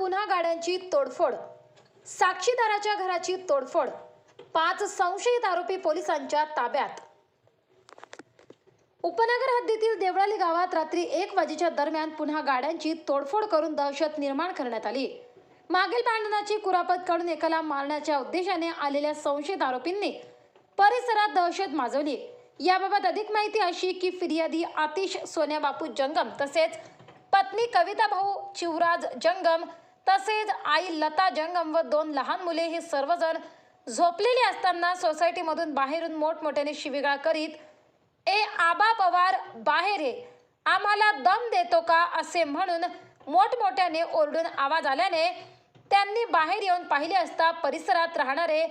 पुन्हा गाड्यांची तोडफोड. साक्षीदाराच्या घराची तोडफोड. पाच संशयित आरोपी पोलिसांच्या ताब्यात. उपनगर हद्दीतील देवळाली गावात रात्री एक वाजेच्या दरम्यान पुन्हा गाड्यांची तोडफोड करून दहशत निर्माण करण्यात आली. मागील भांडणाची कुरापत काढून एकाला मारण्याच्या उद्देशाने आलेल्या संशयित आरोपींनी परिसरात दहशत माजवली. याबाबत अधिक माहिती अशी की फिर्यादी आतिश सोन्या बापू जंगम तसेच पत्नी कविता भाऊ शिवराज जंगम तसेच आई लता जंगम व दोन लहान मुले हे सर्वजण झोपलेले असताना सोसायटीमधून बाहेरून मोठमोठ्याने शिवीगाळ करीत ए आबा पवार बाहेर ये. आम्हाला दम देतो का? असे म्हणून मोठमोठ्याने ओरडून आवाज आल्याने त्यांनी बाहेर येऊन पाहिले असता परिसरात राहणारे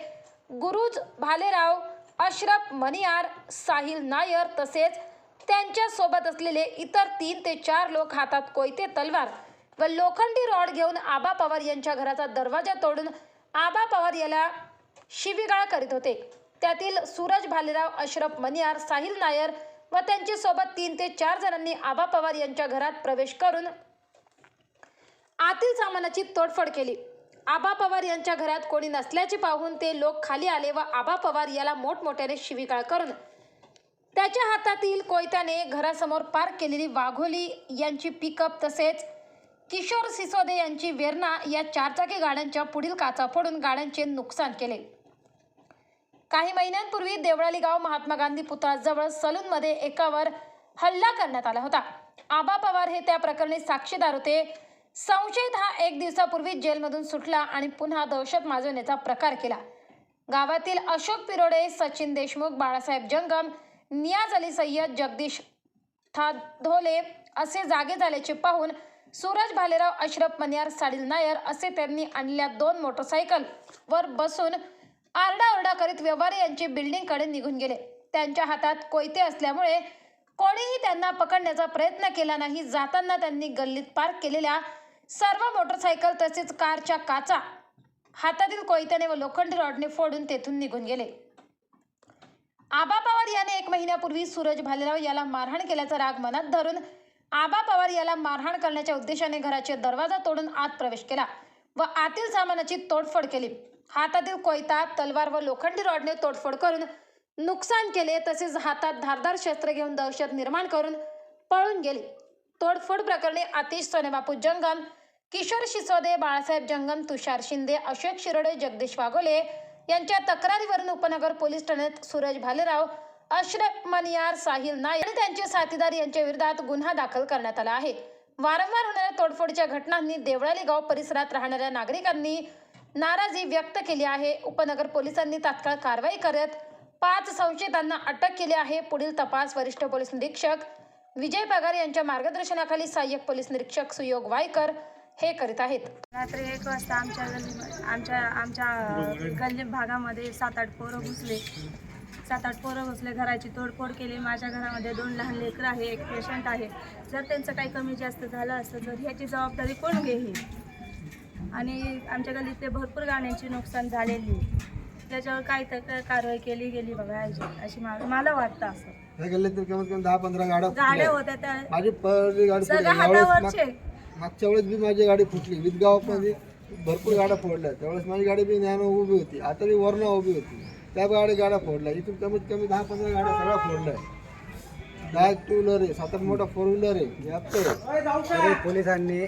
गुरुज भालेराव अशरफ मनियार साहिल नायर तसेच त्यांच्यासोबत असलेले इतर तीन ते चार लोक हातात कोयते तलवार व लोखंडी रॉड घेऊन आबा पवार यांच्या घराचा दरवाजा तोडून आबा पवार याला शिवीगाळ करीत होते. त्यातील सूरज भालेराव अशरफ मनियार साहिल नायर व त्यांच्यासोबत तीन ते चार जणांनी आबा पवार यांच्या घरात प्रवेश करून आतील सामानाची तोडफोड केली. आबा पवार यांच्या घरात कोणी नसल्याचे पाहून ते लोक खाली आले व आबा पवार याला मोठमोठ्याने शिवीगाळ करून त्याच्या हातातील कोयत्याने घरासमोर पार्क केलेली वाघोली यांची पिकअप तसेच किशोर सिसोदे यांची वेर्ना या चारचाकी गाड्यांच्या पुढील काचा फोडून गाड्यांचे नुकसान केले. काही महिन्यांपूर्वी देवळाली गाव महात्मा गांधी पुतळाजवळ सलूनमध्ये एकावर हल्ला करण्यात आला होता. आबा पवार हे त्या प्रकरणी साक्षीदार होते. संशयित हा एक दिवसापूर्वी जेलमधून सुटला आणि पुन्हा दहशत माजवण्याचा प्रकार केला. गावातील अशोक पिरोडे सचिन देशमुख बाळासाहेब जंगम नियाज अली सय्यद जगदीश थाधोले असे जागे झाल्याचे पाहून सूरज भालेराव अशरफ मनियार साडील नायर असे त्यांनी आणलेल्या दोन मोटरसायकल वर बसून आरडाओरडा करीत व्यवहारे यांचे बिल्डिंगकडे निघून गेले. त्यांच्या हातात कोयते असल्यामुळे कोणीही त्यांना पकडण्याचा प्रयत्न केला नाही. जाताना त्यांनी गल्लीत पार्क केलेल्या सर्व मोटरसायकल तसेच कारच्या काचा हातातील कोयत्याने व लोखंडी रॉडने फोडून तेथून निघून गेले. आबा पवार याने एक महिन्यापूर्वी सूरज भालेराव याला मारहाण केल्याचा राग मनात धरून आबा पवार याला मारहाण करण्याच्या उद्देशाने घराचे दरवाजा तोडून आत प्रवेश केला व आतील सामानाची तोडफोड केली. हातातील कोयता तलवार व लोखंडी रॉडने तोडफोड करून नुकसान केले तसेच हातात धारदार शस्त्र घेऊन दहशत निर्माण करून पळून गेले. तोडफोड प्रकरणी आतिश सोनेबापू जंगम किशोर शिसोदे बाळासाहेब जंगम तुषार शिंदे अशोक शिरोडे जगदीश वाघोले यांच्या तक्रारीवरून उपनगर पोलीस ठाण्यात सूरज भालेराव अशरफ मनियार साहिल नायर आणि त्यांचे साथीदार यांच्या विरोधात गुन्हा दाखल करण्यात आला आहे. वारंवार होणाऱ्या तोडफोडीच्या घटनांनी देवळाली गाव परिसरात राहणाऱ्या नागरिकांनी नाराजी व्यक्त केली आहे. उपनगर पोलिसांनी तात्काळ कारवाई करत पाच संशयितांना अटक केली आहे. पुढील तपास वरिष्ठ पोलीस निरीक्षक विजय पगार यांच्या मार्गदर्शनाखाली सहाय्यक पोलीस निरीक्षक सुयोग वायकर हे करीत आहेत. रात्री एक वाजता आमच्या गल्ली आमच्या आमच्या गल्ली भागामध्ये सात आठ पोरं घुसले. सात आठ पोरं घुसले घराची तोडफोड केली. माझ्या घरामध्ये दोन लहान लेकरं आहे एक पेशंट आहे. जर त्यांचं काही कमी जास्त झालं असतं तर ह्याची जबाबदारी कोण घेईल? आणि आमच्या गल्लीतले भरपूर गाण्यांची नुकसान झालेली. त्याच्यावर काय तर काय कारवाई केली गेली बघायची अशी मला वाटतं असं. हे कमीत कमी दहा पंधरा गाड्या. होत्या त्या. माझी पहिली गाडी फुटली. सगळ्या यावेळेस हातावरचे माग- मागच्या वेळेस बी माझी गाडी फुटली. विदगावामध्ये भरपूर गाड्या फोडल्या. त्यावेळेस माझी गाडी बी ज्ञान उभी होती. आता बी वर्ण उभी होती. त्या गाडी गाड्या फोडल्या. इथून कमीत कमी दहा पंधरा गाड्या सगळ्या फोडल्या. दहा टू व्हीलर आहे सात आठ मोठा फोर व्हीलर आहे. हे पोलिसांनी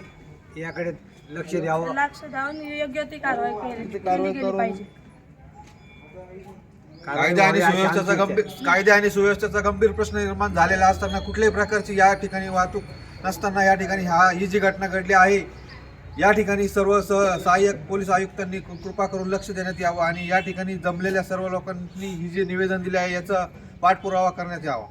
याकडे लक्ष द्यावं. लक्ष द्यावून योग्य ती कारवाई केली कारवाई केली पाहिजे. कायदा आणि सुव्यवस्थेचा गंभीर कायदा आणि सुव्यवस्थेचा गंभीर प्रश्न निर्माण झालेला असताना कुठल्याही प्रकारची या ठिकाणी वाहतूक नसताना या ठिकाणी हा ही जी घटना घडली आहे या ठिकाणी सर्व स सहाय्यक पोलीस आयुक्तांनी कृपा करून लक्ष देण्यात यावं आणि या ठिकाणी जमलेल्या सर्व लोकांनी ही जे निवेदन दिले आहे याचा पाठपुरावा करण्यात यावा.